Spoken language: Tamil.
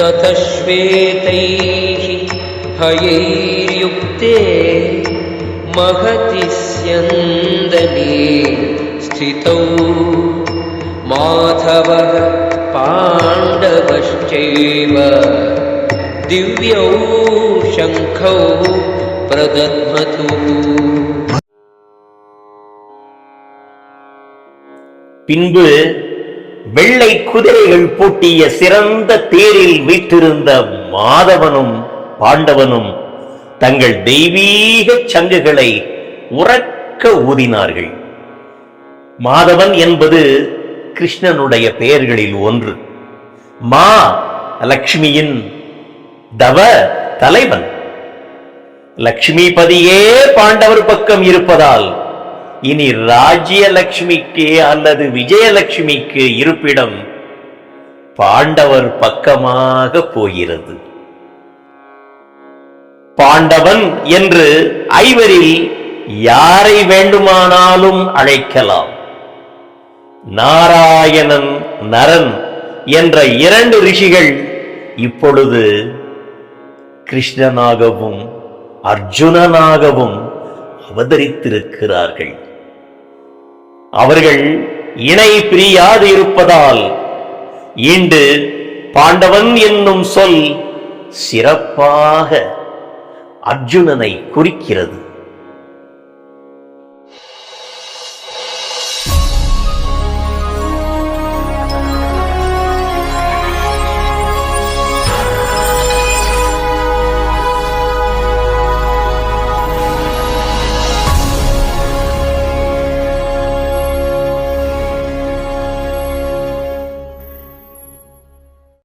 ततश्वेतैः हयैर्युक्ते महति स्यन्दने स्थितौ माधवः पाण्डवश्चैव दिव्यौ शङ्खौ प्रदध्मतु। பின்பு வெள்ளை குதிரைகள் பூட்டிய சிறந்த தேரில் வீற்றிருந்த மாதவனும் பாண்டவனும் தங்கள் தெய்வீக சங்குகளை உறக்க ஊதினார்கள். மாதவன் என்பது கிருஷ்ணனுடைய பெயர்களில் ஒன்று. மா லக்ஷ்மியின் தவ தலைவன். லக்ஷ்மிபதியே பாண்டவர் பக்கம் இருப்பதால் இனி ராஜ்யலட்சுமிக்கு அல்லது விஜயலட்சுமிக்கு இருப்பிடம் பாண்டவர் பக்கமாக போகிறது. பாண்டவன் என்று ஐவரில் யாரை வேண்டுமானாலும் அழைக்கலாம். நாராயணன் நரன் என்ற இரண்டு ரிஷிகள் இப்பொழுது கிருஷ்ணனாகவும் அர்ஜுனனாகவும் அவதரித்திருக்கிறார்கள். அவர்கள் இணை பிரியாது இருப்பதால் இன்று பாண்டவன் என்னும் சொல் சிறப்பாக அர்ஜுனனை குறிக்கிறது.